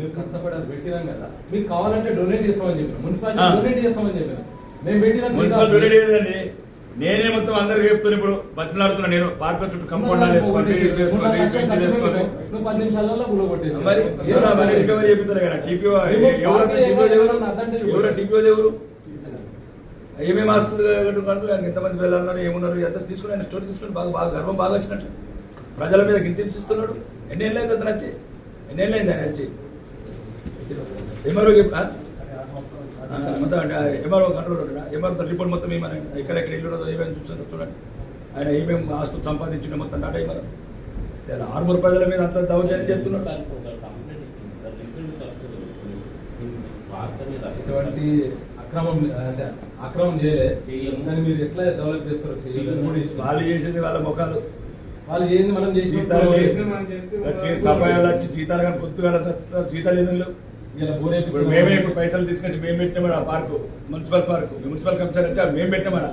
మీరు కష్టపడి అది పెట్టినాం కదా. మీకు కావాలంటే డొనేట్ చేస్తామని చెప్పిన. మున్సిపాలిటీ. డొనేట్ చేస్తామని చెప్పిన. మేము పెట్టినాం నేనే మొత్తం అందరికి చెప్తున్నా ఇప్పుడు. బతిలాడుతున్నా నేను. పార్క్ చుట్టూ కంపౌండ్ మరి మరి రికవరీ కదా. టీపీఓ ఎవరు టీపీఓ ఏమేమి ఆస్తులు ఆయన ఎంతమంది పిల్లలు ఉన్నారు ఏమున్నారు? ఎంత తీసుకుని ఆయన స్టోరీ తీసుకుని బాగా బాగా గర్వం బాగా వచ్చినట్టు. ప్రజల మీద గింతిస్తున్నాడు ఎన్ని ఏళ్ళు అయింది అతను వచ్చి? ఎన్ని ఏళ్ళు అయింది ఆయన వచ్చి? ఎంఆర్ఓ చెప్పా మొత్తం ఎంఆర్ఓ కంట్రోల్ ఉంటాడా ఎంఆర్ఓ రిపోర్ట్ మొత్తం ఏమని ఎక్కడెక్కడ ఇల్లు ఏమేమి చూస్తుందో చూడండి. ఆయన ఏమేమి ఆస్తులు సంపాదించిన మొత్తం డాటా ఏమన్నా? ఇలా ఆరుమూరు ప్రజల మీద అంత దౌర్జన్యం చేస్తున్నాడు ఇటువంటి అక్రమం అక్రమం మీరు ఎట్లా డెవలప్ చేస్తారో. వాళ్ళు చేసింది వాళ్ళ ముఖాలు. వాళ్ళు ఏంది మనం చేసి జీతాలు చేసిన సమయాలు వచ్చి జీతాలు కానీ పొద్దుగాల చస్తున్నారు జీతాలు ఎందుకు? ఇలా మేమే ఇప్పుడు పైసలు తీసుకొచ్చి మేము పెట్టినామని ఆ park municipal park. Municipal commissioner వచ్చి మేము పెట్టినామని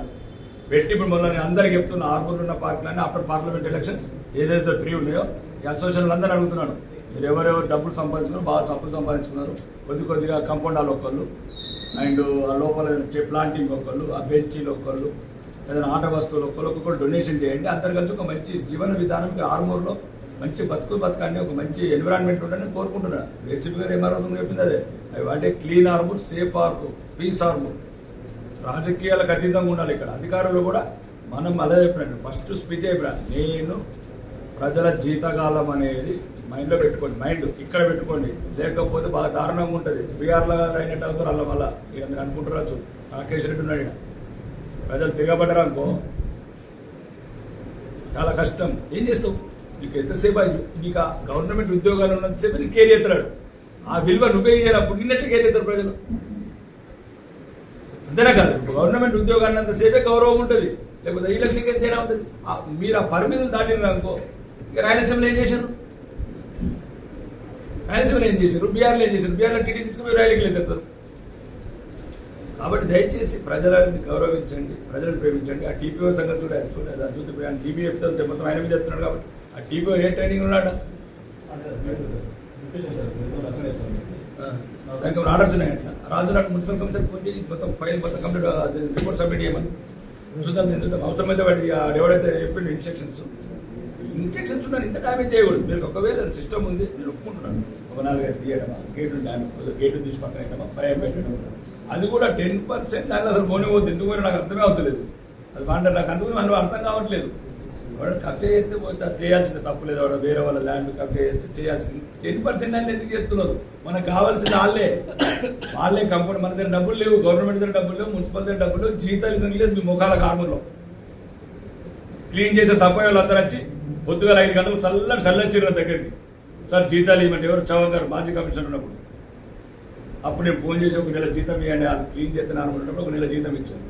పెట్టి ఇప్పుడు మొన్న నేను అందరికి చెప్తున్నా ఆర్మూర్ ఉన్న పార్కులన్నీ అప్పుడు పార్లమెంట్ ఎలక్షన్స్ ఏదైతే ఫ్రీ ఉన్నాయో ఈ అసోసియేషన్లు అందరూ అడుగుతున్నాను. మీరు ఎవరెవరు డబ్బులు సంపాదించుకున్నారు బాగా డబ్బులు సంపాదించుకున్నారు కొద్ది కొద్దిగా కంపౌండ్ హాల్ ఒకళ్ళు అండ్ ఆ లోపల వచ్చే ప్లాంటింగ్ ఒకళ్ళు ఆ బెంచీలు ఒకళ్ళు ఏదైనా ఆట వస్తువులు ఒకళ్ళు ఒక్కొక్కరు డొనేషన్ చేయండి. అందరు కలిసి ఒక మంచి జీవన విధానం ఆర్మూర్లో మంచి బతుకు బతకాన్ని ఒక మంచి ఎన్విరాన్మెంట్ ఉండాలని కోరుకుంటున్నాను రెసిపీ గారు ఏమవుతుందో చెప్పింది అదే. అవి అంటే clean harbour safe harbour peace harbour రాజకీయాలకు అతీతంగా ఉండాలి ఇక్కడ. అధికారులు కూడా మనం అదే చెప్పినట్టు. ఫస్ట్ స్పీచ్ అయిపోయినా నేను ప్రజల జీతకాలం అనేది మైండ్లో పెట్టుకోండి. మైండ్ ఇక్కడ పెట్టుకోండి. లేకపోతే బాగా దారుణంగా ఉంటుంది. బీఆర్లో అయినట్టు అవుతారు అలా మళ్ళా. ఇక మీరు అనుకుంటున్నారు రాకేష్ రెడ్డి ఉన్నాడు ప్రజలు తిరగబడ్డారు అనుకో. చాలా కష్టం. ఏం చేస్తావు? నీకు ఎంతసేపు నీకు ఆ గవర్నమెంట్ ఉద్యోగాలు ఉన్నంతసేపు నీకు కేర్ చేస్తున్నాడు. ఆ విలువ నువ్వే చేయనప్పుడు నిన్నట్టు కేర్ చేస్తారు ప్రజలు. అంతేనా కాదు? గవర్నమెంట్ ఉద్యోగాలు ఉన్నంతసేపే గౌరవం ఉంటుంది. లేకపోతే వీళ్ళకి నీకేం తేడా ఉంటుంది? మీరు ఆ పరిమితులు దాటినారు అనుకో ఇక రాయలసీమలో ఏం చేశారు? రాయలసీమలో ఏం చేశారు? బీఆర్లో ఏం చేశారు? బీఆర్లో టీడీ తీసుకుని రైలుకి వెళ్తారు కాబట్టి దయచేసి ప్రజలని గౌరవించండి ప్రజలను ప్రేమించండి. ఆ టీపీఓ సంగతి చూడాలి చూడలేదు ఆ చూస్తే టీపీ చెప్తే మొత్తం ఆయన మీద చెప్తున్నాడు కాబట్టి. ఆ టీపీఓ ఏ ట్రైనింగ్ ఉన్నాడు? ఆర్డర్స్ ఉన్నాయంట రాజునాడు మున్సిపల్ కమిషనర్ ఫోన్ చేసి మొత్తం ఫైల్ మొత్తం కంప్లీట్ రిపోర్ట్ సబ్మిట్ చేయమని. చూద్దాం నేను చూద్దాం. అవసరమైతే వాడి ఎవడైతే చెప్పిండు ఇన్స్ట్రక్షన్స్ ఇన్స్ట్రక్షన్స్ ఉన్నాయి ఇంత డ్యామేజ్ చేయకూడదు. మీరు ఒకవేళ సిస్టమ్ ఉంది నేను ఒప్పుకుంటున్నాను ఒక నాలుగైదు తీయడమా? గేటు డ్యామేజ్ గేటు తీసి పక్కన పెట్టడమా? భయం పెట్టడం అది కూడా టెన్ పర్సెంట్ నాకు అసలు పోనీ పోతుంది ఎందుకు నాకు అర్థమే అవుతలేదు. అది మాట నాకు అందుకు మనం అర్థం కావట్లేదు. వాడు కబ్జా చేస్తే పోతే చేయాల్సింది. తప్పులేదు వాడు వేరే వాళ్ళ ల్యాండ్ కబ్జా చేస్తే చేయాల్సింది. టెన్ పర్సెంట్ అని ఎందుకు చేస్తున్నారు మనకు కావాల్సింది వాళ్ళే. వాళ్ళే కంపెనీ మన దగ్గర డబ్బులు లేవు గవర్నమెంట్ దగ్గర డబ్బులు లేవు మున్సిపల్ దగ్గర డబ్బులు లేవు జీతాలు లేదు మీ ముఖాల కార్ములో. క్లీన్ చేసే సఫాయి వాళ్ళు అందరూ వచ్చి పొద్దుగా ఐదు గంటలకు చల్లని చల్లొచ్చిర్రు దగ్గరికి. సార్ జీతాలు ఇవ్వండి. ఎవరు చౌహాన్ గారు మాజీ కమిషనర్ ఉన్నప్పుడు. అప్పుడు నేను ఫోన్ చేసి ఒక నెల జీతం ఇవ్వండి. అది క్లీన్ చేస్తే అనుకున్నప్పుడు ఒక నెల జీతం ఇచ్చాను